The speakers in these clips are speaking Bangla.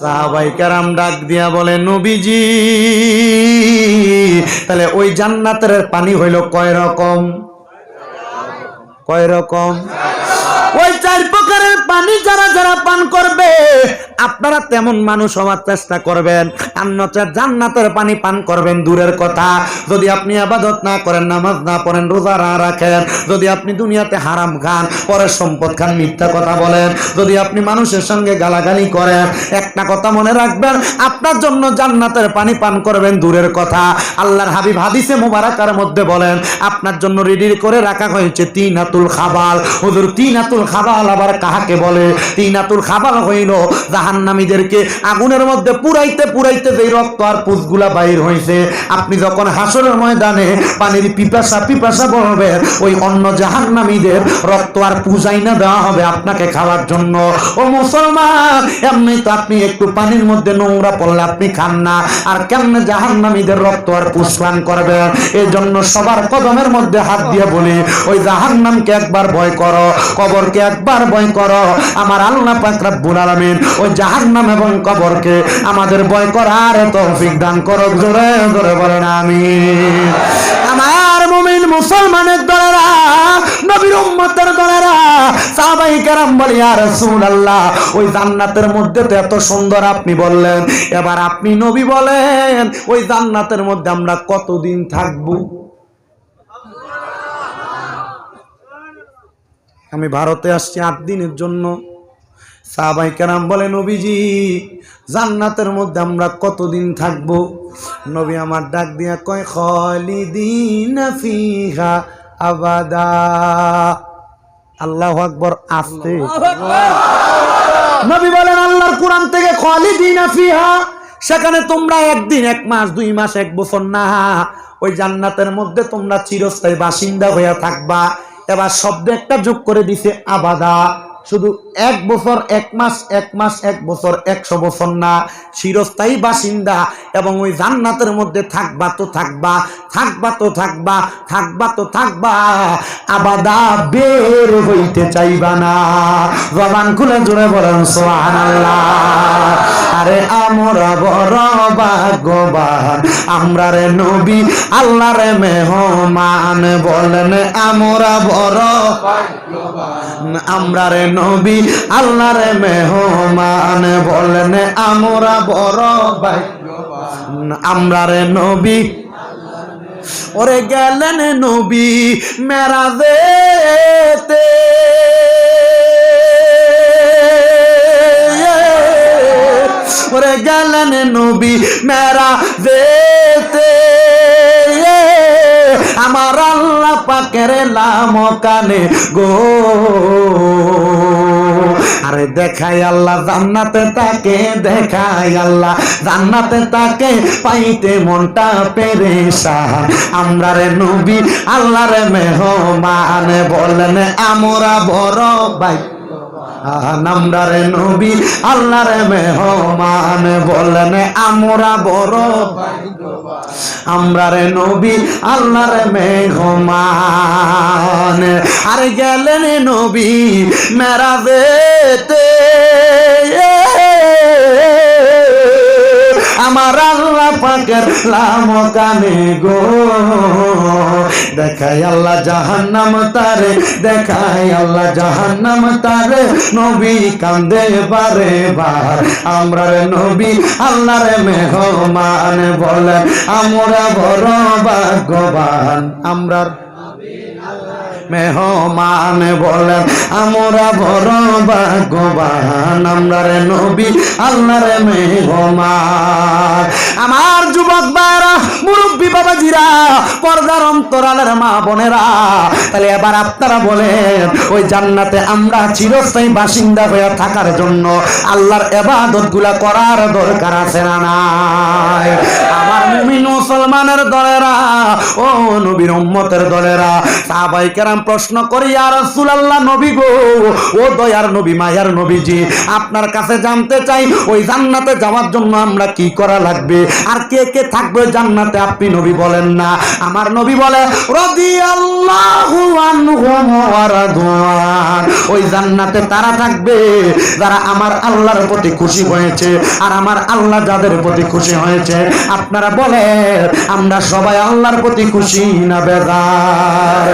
সাহাবাই কারাম ডাক দিয়া বলে, নবীজি, তাহলে ওই জান্নাতের পানি হইল কয় রকম? কয় রকম? ওই চার প্রকারের পানি যারা যারা পান করবে আপনারা তেমন মানুষ হওয়ার চেষ্টা করবেন। অন্যথা জান্নাতের পানি পান করবেন, দূরের কথা। যদি আপনি আবাদত না করেন, নামাজ না পড়েন, রোজা না রাখেন, যদি আপনি দুনিয়াতে হারাম খান, পরের সম্পদ খান, মিথ্যা কথা বলেন। যদি আপনি মানুষের সঙ্গে গালাগালি করেন, একটা কথা মনে রাখবেন, আপনার জন্য জান্নাতের পানি পান করবেন, দূরের কথা। আল্লাহর হাবিব হাদিসে মুবারাকার মধ্যে বলেন, আপনার জন্য রেডি করে রাখা হয়েছে তিনাতুল খাবাল। হুজুর, তিনাতুল খাবাল আবার কাহাকে বলে? তিনাতুল খাবাল হইল জাহান্নামীদেরকে আগুনের মধ্যে পুরাইতে পুরাইতে যেই রক্ত আর পুষগুলা বাইর হইছে, আপনি যখন হাসরের ময়দানে পানির পিপাসা পিপাসা বলবে ওই অন্য জাহান্নামীদের রক্ত আর পূজাই না দেওয়া হবে আপনাকে খাওয়ার জন্য। ও মুসলমান, এমনি তো আপনি একটু পানির মধ্যে নোংরা পড়লে আপনি খান না। আর কেমনে জাহান্নামীদের রক্ত আর পুষ্পান করবেন এই জন্য সবার কদমের মধ্যে হাত দিয়ে বলি, ওই জাহান্নামকে একবার ভয় করো, কবরকে একবার ভয় করো। আমার আল্লাহ পাক রব্বুল আলামিন ওই জাহান্নাম এবং কবরকে আমাদের ভয় করার তৌফিক দান করো জোরে জোরে বলেন আমিন। আমার মুমিন মুসলমানের দলেরা, নবীর উম্মতের দলেরা, সাহাবাই কেরাম বলি আর রাসূলুল্লাহ, ওই জান্নাতের মধ্যে তো এত সুন্দর আপনি বললেন। এবার আপনি নবী বলেন, ওই জান্নাতের মধ্যে আমরা কতদিন থাকব? আমি ভারতে আসছি আট দিনের জন্য। সাহাবাই কেরাম বলে নবীজি, জান্নাতের মধ্যে আমরা কতদিন থাকব? নবী আমার ডাক দিয়া কয় ফিহা আবাদা। আল্লাহ আকবর আসতে। নবী বলেন, আল্লাহর কোরআন থেকে খলিদিন ফিহা, সেখানে তোমরা একদিন, এক মাস, দুই মাস, এক বছর না, ওই জান্নাতের মধ্যে তোমরা চিরস্থায়ী বাসিন্দা হইয়া থাকবা। এবার শব্দ একটা যোগ করে দিছে, আবাদা। শুধু এক বছর, এক মাস এক মাস, এক বছর, একশো বছর না। চিরস্থায়ী বাসিন্দা এবং ওই জান্নাতের মধ্যে থাকবা তো থাকবা থাকবা তো থাকবা থাকবা তো থাকবা। আবাদা বের হইতে চাইবা না। জবান খুলে জুড়ে বলেন সোহানাল্লাহ আরে আমরা বড় ভাগ্যবান। আমরা রে নবী, আল্লাহ রে মেহমান বলেন, আমরা বড় আমরা রে নবী, আল্লাহ রে মেহমান বলেন, আমরা বড় ভাগ্যবান। আমরা রে নবী, ওরে গেলেন নবী মেরাজেতে। ওরে গেলেন নবী মেরা যেতে। আমার আল্লাহ পাকের লাম কানে গো। আরে দেখাই আল্লাহ, জান্নাতে তাকে দেখাই আল্লাহ, জান্নাতে তাকে পাইতে মনটা পেরেশান। আমরা রে নবী, আল্লাহ রে মেহমান, বলেন আমরা বড় ভাই। নামরারে নবী আল্লাহর মেহমান বলেন, আমরা বড় আমরা রে নবী আল্লাহর মেহমান। আর গেলেন নবী মেরাজেতে আমার আল্লাহ পাকের লাম গো। দেখাই আল্লাহ জাহান্নাম তারে, দেখাই আল্লাহ জাহান্নাম তারে। নবী কান্দে বারে বার। আমরা নবী আল্লাহ রে মেহমান বলেন, আমরা বড় ভাগ্যবান। আমরা মেহমান বলেন, আমরা বড় ভাগ্যবান, আমরা রে নবী, আল্লাহ রে মেহমান। আমার যুবক বারা মুরব্বী বাবাজিরা, পর্দার অন্তরালের মা বোনেরা, তাহলে এবার আপনারা বলেন, ওই জান্নাতে আমরা চিরস্থায়ী বাসিন্দা হয়ে থাকার জন্য আল্লাহর এবাদতগুলা করার দরকার আছে না নাই? আমার মুসলমানের দলেরা, ও নবীর উম্মতের দলেরা, সাহাবাই কেরাম প্রশ্ন করি আর রাসূলুল্লাহ, নবী গো, ও দয়ার নবী, মায়ার নবীজি, আপনার কাছে জানতে চাই, ওই জান্নাতে যাওয়ার জন্য আমরা কি করা লাগবে? আর কে কে থাকবে জান্নাতে? আপনি নবী বলেন না। আমার নবী বলে, রাদিয়াল্লাহু ওই জান্নাতে তারা থাকবে, যারা আমার আল্লাহর প্রতি খুশি হয়েছে, আর আমার আল্লাহ যাদের প্রতি খুশি হয়েছে, আপনারা বলেন আমরা সবাই আল্লাহর প্রতি খুশি না আল্লাহ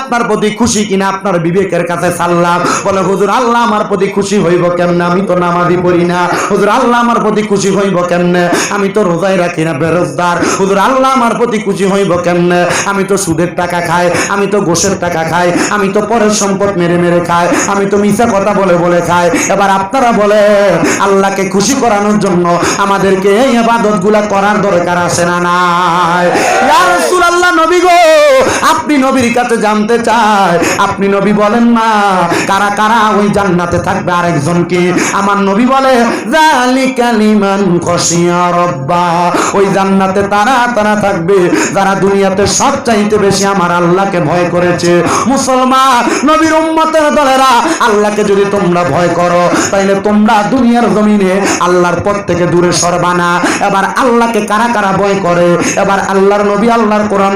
আপনার প্রতি খুশি কিনা আপনার বিবেকের কাছে সাল্লাম। বলে, হুজুর, আল্লাহ আমার প্রতি খুশি হইব কেমনে? আমি তো নামাজি পড়ি না। হুজুর, আল্লাহ আমার প্রতি খুশি হইব কেমনে? আমি তো রোজাই রাখি না, বেরোজগার। হুজুর, আল্লাহ আমার প্রতি খুশি হইব কেমনে? আমি তো সুদের টাকা খাই, আমি তো গোশের টাকা খাই, আমি তো পরের সম্পদ মেরে মেরে খাই, আমি তো মিশা কথা বলে বলে খাই। এবার আপনারা বলে আল্লাহকে খুশি করানোর জন্য আমাদেরকে এই আবাদত করার দরকার আছে না নাই? রাসূলুল্লাহ নবী গো, আপনি নবীর কাছে জানতে চাই। আপনি নবী বলেন না, কারা কারা ওই জান্নাতে থাকবে আরেকজন কি আমার নবী বলে ওই জান্নাতে তারা তারা থাকবে, যারা দুনিয়াতে সব চাইতে বেশি আমার আল্লাহকে ভয় করেছে। মুসলমান, নবীর উম্মতের দলেরা, আল্লাহকে যদি তোমরা ভয় করো, তাইলে তোমরা দুনিয়ার জমিনে আল্লাহর পথ থেকে দূরে সরবানা এবার আল্লাহকে কারা কারা ভয় করে? এবার আল্লাহর নবী আল্লাহর কোরআন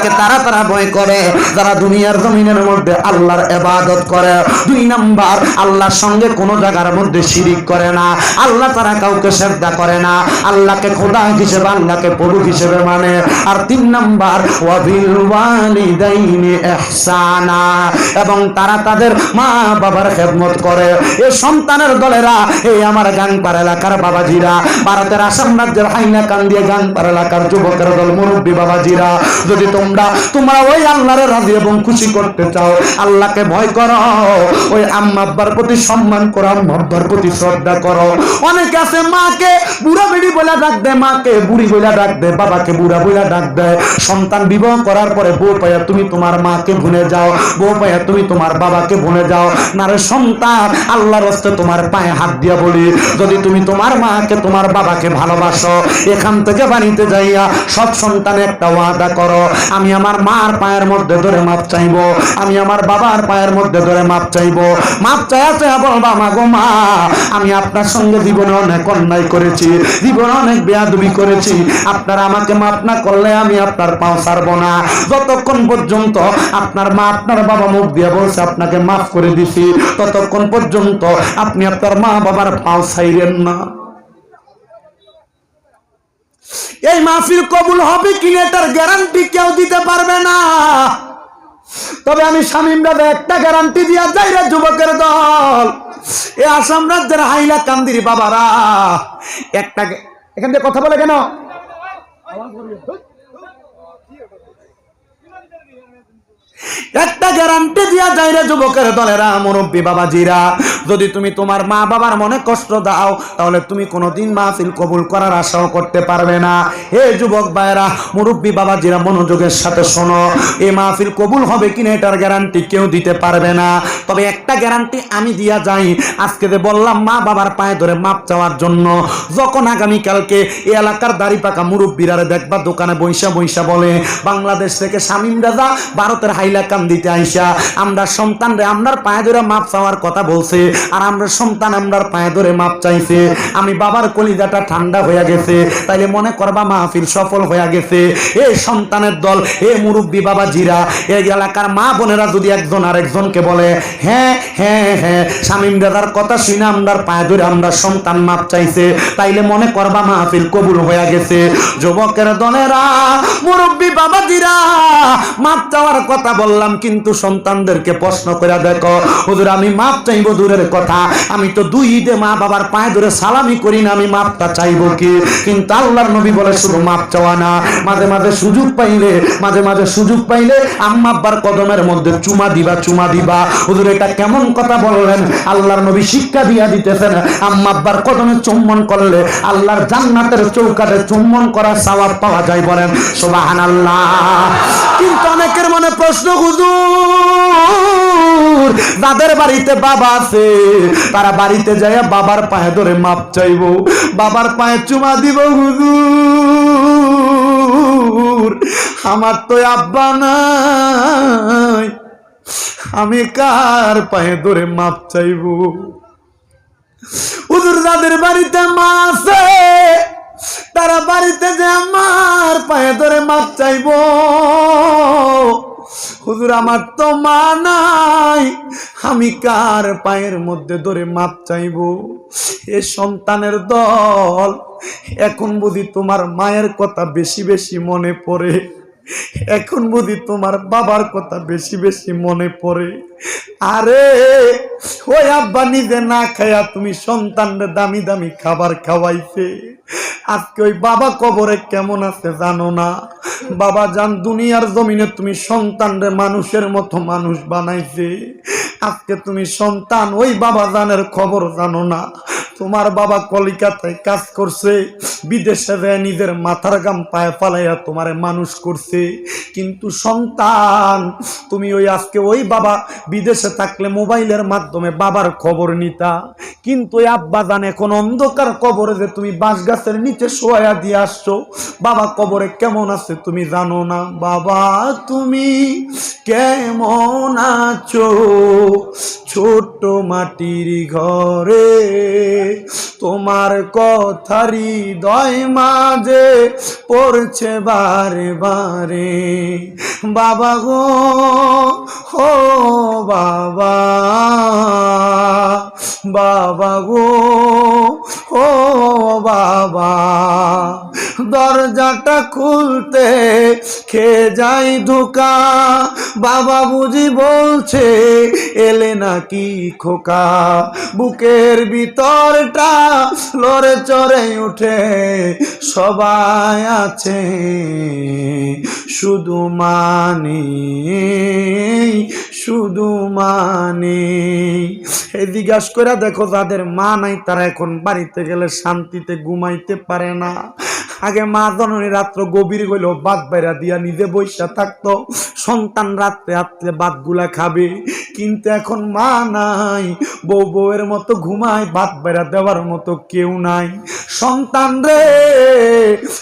আল্লাহকে তারা তারা ভয় করে, যারা দুনিয়ার জমিনের মধ্যে আল্লাহর এবাদত করে। দুই নাম্বার, আল্লাহর সঙ্গে কোনো জায়গার মধ্যে শিরিক করে না। আল্লাহ তারা কাউকে শ্রদ্ধা করে না। আল্লাহকে খোদা হিসেবে, আল্লাহকে প্রভু হিসেবে মানে। আর তিন নাম্বার, ওয়াবিল ওয়ালিদাইনি ইহসানা। এবং তারা তাদের মা বাবার খেদমত করে। এ সন্তানের দলেরা এই আমার গাংপার এলাকার বাবাজিরা। ভারতের আসাম রাজ্যের হাইনা কান্দিয়া গাংপার এলাকার যুবকের দল, মুরব্বী বাবাজিরা। যদি তোমরা তোমরা ওই আল্লাহরে রাজি এবং খুশি করতে চাও। আল্লাহকে ভয় করো। ওই আম্মা আব্বার প্রতি সম্মান করো আম্মা আব্বার প্রতি শ্রদ্ধা করো। অনেকে আছে, মাকে বুড়া বেড়ি বলে ডাক দেয়, মাকে বুড়ি বলে ডাক দেয়, বাবাকে বুড়া বলে ডাক দেয়। সন্তান বিবাহ করার পরে বউ পাইয়া তুমি তোমার মাকে ভুলে যাও, বউ পাইয়া তুমি তোমার বাবাকে ভুলে যাও। নারে সন্তান, আল্লাহর হস্তে তোমার পায়ে হাত দিয়া বলি, যদি তুমি তোমার মাকে, তোমার বাবাকে ভালোবাসো, এখান থেকে বাড়িতে যাইয়া সব সন্তান একটা ওয়াদা করো। আমি আমার মার পায়ের মধ্যে ধরে মাপ চাইব, আমি আমার বাবার পায়ের মধ্যে ধরে মাপ চাইব। মাপ চাইয়া চাইয়া বলবা মা গো মা, আমি আপনার সঙ্গে জীবনে অনেক অন্যায় করেছি, জীবনে অনেক বেয়াদবি করেছি। আপনারা আমাকে মাপ না করলে আমি আপনার পাও ছাড়বো না। যতক্ষণ পর্যন্ত আপনার মা আপনার বাবা মুখ দিয়ে বলছে, আপনাকে মাফ করে দিছি, ততক্ষণ পর্যন্ত আপনি আপনার মা বাবার পাও ছাইরেন না। এই মাহফিল কবুল হবে কিনা এটার গ্যারান্টি কেউ দিতে পারবে না। তবে আমি শামীম দাদা, একটা গ্যারান্টি দিয়া যাই রে যুবকের দল। এ আসাম রাজ্যের হাইলা কান্দির বাবারা। একটা এখান থেকে কথা বলে কেন? একটা গ্যারান্টি দিয়া যায় রে যুবকের দলেরা, মুরব্বী বাবাজিরা। যদি তুমি তোমার মা বাবার মনে কষ্ট দাও, তাহলে তুমি কোনোদিন মাহফিল কবুল করার আশাও করতে পারবে না। এ যুবক ভাইরা মুরব্বী বাবাজিরা, মনোযোগের সাথে শোনো। এই মাহফিল কবুল হবে কিনা এটার গ্যারান্টি কেউ দিতে পারবে না। তবে একটা গ্যারান্টি আমি দিয়া যাই। আজকে যে বললাম মা বাবার পায়ে ধরে মাপ চাওয়ার জন্য, যখন আগামীকালকে এই এলাকার দাড়ি পাকা মুরব্বীরারে দেখবা দোকানে বৈশা বৈশা বলে, বাংলাদেশ থেকে শামীম রাজা ভারতের হাইলাকান্দিতে আইসা, আমরা সন্তান রে, আমরার পায়ে ধরে মাপ চাওয়ার কথা বলছে, আর আমরা সন্তান আমরার পায়ে ধরে মাপ চাইছে। আমি বাবার কলিজাটা ঠান্ডা হয়ে গেছে, তাইলে মনে করবা মাহফিল সফল হয়ে গেছে। এই সন্তানের দল, এ মুরব্বী বাবা জিরা এই এলাকার মা বোনেরা যদি একজন আরেকজনকে বলে হ্যাঁ হ্যাঁ হ্যাঁ। শামীম দাদার কথা শুনে আমরার পায়ে ধরে আমরা সন্তান মাপ চাইছে। তাইলে মনে করবা মাহফিল কবুল হয়ে গেছে। যুবকের দলেরা, মুরব্বী বাবাজিরা, মাপ চাওয়ার কথা বললাম, কিন্তু সন্তানদেরকে প্রশ্ন করে দেখো, হুজুর, আমি মাপ চাইব দূরের কথা। আমি তো দুই ঈদে মা বাবার পায়ে ধরে সালামি করি না, আমি মাপটা চাইব কি? কিন্তু আল্লাহর নবী বলে শুধু মাপ চাওয়া না। মাঝে মাঝে সুযোগ পাইলে, মাঝে মাঝে সুযোগ পাইলে আম্মা আব্বার কদমের মধ্যে চুমা দিবা চুমা দিবা। হুজুর এটা কেমন কথা বললেন? আল্লাহর নবী শিক্ষা দিয়া দিতেছেন। আম্মা আব্বার কদমে চুম্বন করলে আল্লাহর জান্নাতের চৌকাটে চুম্বন করার সওয়াব পাওয়া যায় বলেন, সুবহানাল্লাহ। কিন্তু অনেকের মনে প্রশ্ন, হুজুর, যাদের বাড়িতে বাবা আছে, তারা বাড়িতে যায় বাবার পায়ে ধরে মাপ চাইব, বাবার পায়ে চুমা দিব, হুজুর। আমার তো আব্বা নাই। আমি কার পায়ে ধরে মাপ চাইব? হুজুর, যাদের বাড়িতে মা আছে, তারা বাড়িতে যে আমার পায়ে ধরে মাপ চাইব। হুজুর, আমার তো মা নাই, আমি কার পায়ের মধ্যে ধরে মাপ চাইব? এ সন্তানের দল এখন বুঝি তোমার মায়ের কথা বেশি বেশি মনে পড়ে। এখন বুঝি তোমার বাবার কথা বেশি বেশি মনে পড়ে। আরে, ওই আব্বা নিজে না খায়া তুমি সন্তানদের দামি দামি খাবার খাওয়াইছে। আজকে ওই বাবা কবরে কেমন আছে জানো না? বাবা জান দুনিয়ার জমিনে তুমি সন্তানরে মানুষের মতো মানুষ বানাইছে। আজকে তুমি সন্তান, ওই বাবা জানের খবর জানো না? তোমার বাবা কলিকাতায় কাজ করছে, বিদেশে যায়, নিজের মাথার গাম পায়ে ফালাইয়া তোমারে মানুষ করছে। কিন্তু সন্তান, তুমি ওই আজকে ওই বাবা বিদেশে থাকলে মোবাইলের মাধ্যমে বাবার খবর নিতা। কিন্তু আব্বা জান এখন অন্ধকার কবরে যে তুমি বাঁশ গাছের নিচে শোয়া দিয়ে আসছো। বাবা কবরে কেমন আছে তুমি জানো না? বাবা, তুমি কেমন আছো? ছোট্ট মাটির ঘরে তোমার কথারি দয় মাঝে পড়ছে বারে বারে। বাবা গো হো বাবা। বাবা গো, ও বাবা। দরজাটা খুলতে খেয়ে যাই ধোকা, বাবা বুঝি বলছে, এলে নাকি খোকা। বুকের ভিতরটা লড়ে চড়ে উঠে সবাই আছে, শুধু মানে। শুধু মানে। এই জিজ্ঞাস করে দেখো যাদের মা নাই, তারা এখন বাড়িতে গেলে শান্তিতে ঘুমাইতে পারে না। আগে মা জননী রাত্র গভীর গইল বাদ বাইরা দিয়া নিজে বৈশা থাকতো। সন্তান রাত্রে রাত্রে বাদগুলা খাবে। কিন্তু এখন মা নাই, বউ বউয়ের মতো ঘুমায় ভাত বাইরা দেওয়ার মতো কেউ নাই। সন্তান রে,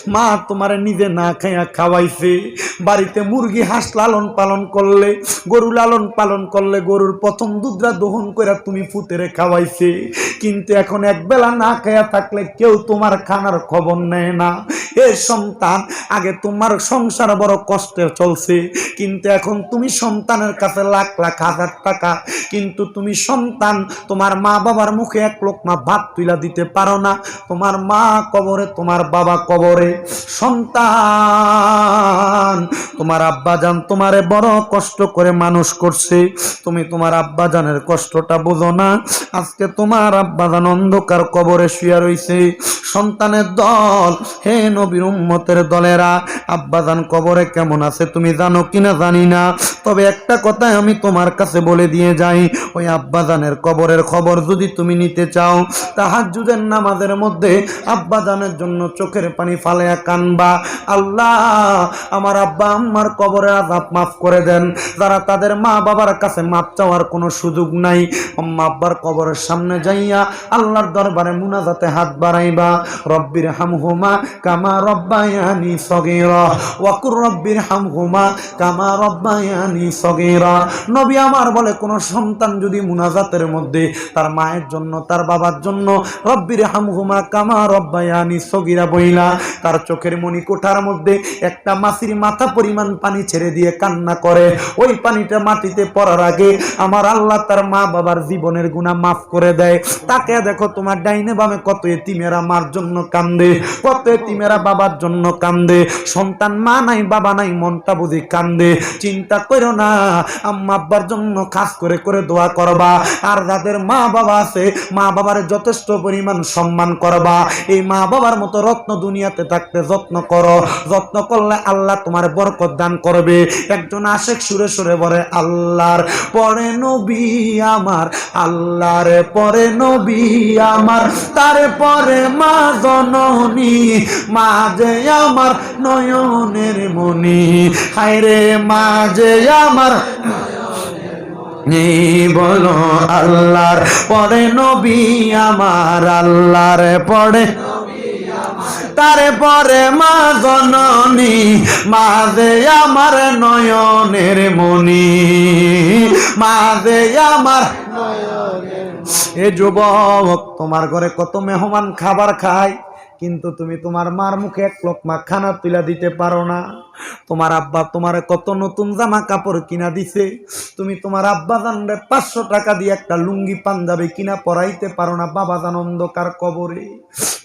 মা তোমার নিজে না খাইয়া খাওয়াইছে। বাড়িতে মুরগি হাঁস লালন পালন করলে, গরু লালন পালন করলে গরুর প্রথম দুধরা দহন করে তুমি ফুতেরে খাওয়াইছে। কিন্তু এখন এক বেলা না খাইয়া থাকলে কেউ তোমার খানার খবর নেয় না। এ সন্তান, আগে তোমার সংসার বড় কষ্টে চলছে, কিন্তু এখন তুমি সন্তানের কাছে লাখ লাখ হাজার টাকা, কিন্তু তুমি সন্তান, তোমার মা বাবার মুখে এক লোকমা ভাত তুলা দিতে পারো না, তোমার মা কবরে, তোমার বাবা কবরে, সন্তান। তোমার আব্বা জান তোমারে বড় কষ্ট করে মানুষ করছে। তুমি তোমার আব্বা জানের কষ্টটা বোঝো না। আজকে তোমার আব্বা জান অন্ধকার কবরে শুয়ে রইছে। সন্তানের দল, হে নবীর উম্মতের দলেরা আব্বা জান কবরে কেমন আছে তুমি জানো কিনা জানি না। তবে একটা কথা আমি তোমার কাছে বলে দিয়ে যাই, ওই আব্বা জানের কবরের খবর যদি তুমি নিতে চাও, তাহাজ্জুদের নামাজের মধ্যে আব্বা জানের জন্য চোখের পানি ফালাইয়া কানবা। আল্লাহ, আমার আব্বা আম্মার কবরের আজাব মাফ করে দেন। যারা তাদের মা বাবার কাছে মাপ চাওয়ার কোনো সুযোগ নাই। আম্মা আব্বার কবরের সামনে যাইয়া আল্লাহর দরবারে মুনাজাতে হাত বাড়াইবা। রব্বির হামহুমা কামা রব্বায়ানি সগীরা। ওয়াকুর রব্বির হামহুমা কামা রব্বায়ানি সগীরা। নবী আমার বলে, কোন সন্তান যদি মুনাজাতের মধ্যে তার মায়ের জন্য, তার বাবার জন্য রব্বির হামহুমা কামা রব্বায়ানি সগীরা বইলা, তার চোখের মনি কোঠার মধ্যে একটা মাসির মাথা পরিমাণ পানি ছেড়ে দিয়ে কান্না করে। ওই পানিটা মাটিতে পড়ার আগে আমার আল্লাহ তার মা বাবার জীবনের গুণা মাফ করে দেয়। তাকে দেখো তোমার ডাইনে বামে কত এতিমেরা মার জন্য কান্দে কত এতিমেরা বাবার জন্য কান্দে। সন্তান মা নাই, বাবা নাই, মনটা বুঝি কান্দে। চিন্তা করো না, আম্মা আব্বার জন্য খাস করে করে দোয়া করবা। আর যাদের মা বাবা আছে, মা বাবার যথেষ্ট পরিমাণ সম্মান করবা। এই মা বাবার মতো রত্ন দুনিয়াতে থাকতে যত্ন করো। যত্ন করলে আল্লাহ তোমার বরকত দান করবে। একজন আশেক সুরে সুরে বলে, আল্লাহর পরে নবী আমার, আল্লাহর পরে নবী আমার তারপরে মা জননী, মা যে আমার নয়নের মনি হায়রে মা যে আমার বলো, আল্লাহর পরে নবী আমার, আল্লাহর পরে তারে পরে মা জননী মা দে আমার নয়নের মনি মা দে আমার এ যুবক, তোমার ঘরে কত মেহমান খাবার খায়, কিন্তু তুমি তোমার মার মুখে এক লোকমা খানা তুলা দিতে পারো না। তোমার আব্বা তোমার কত নতুন জামা কাপড় কিনা দিছে, তুমি তোমার আব্বা জানবে পাঁচশো টাকা দিয়ে একটা লুঙ্গি পাঞ্জাবি কিনা পরাইতে পারো না, বাবা জান অন্ধকার কবরে।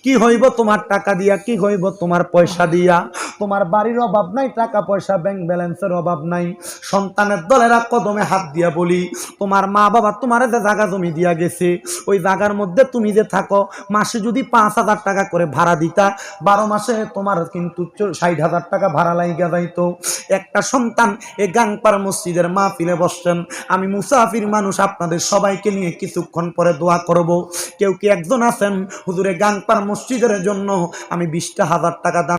কি হইব তোমার টাকা দিয়া, কি হইব তোমার পয়সা দিয়া? তোমার বাড়ির অভাব নাই, টাকা পয়সা ব্যাংক ব্যালেন্সের অভাব নাই। সন্তানের দলেরা কদমে হাত দিয়া বলি, তোমার মা বাবা তোমার যে জায়গা জমি দিয়া গেছে, ওই জায়গার মধ্যে তুমি যে থাকো, মাসে যদি পাঁচ হাজার টাকা করে ভাড়া দিতা, বারো মাসে তোমার কিন্তু ষাট হাজার টাকা ভাড়া লাইগা যাইতো। একটা সন্তান এ গাংপার মসজিদের মা ফিলে বসছেন, আমি মুসাফির মানুষ, আপনাদের সবাইকে নিয়ে কিছুক্ষণ পরে দোয়া করব। কেউ কি একজন আছেন? হুজুরে গাংপার মসজিদের জন্য আমি বিশটা হাজার টাকা দান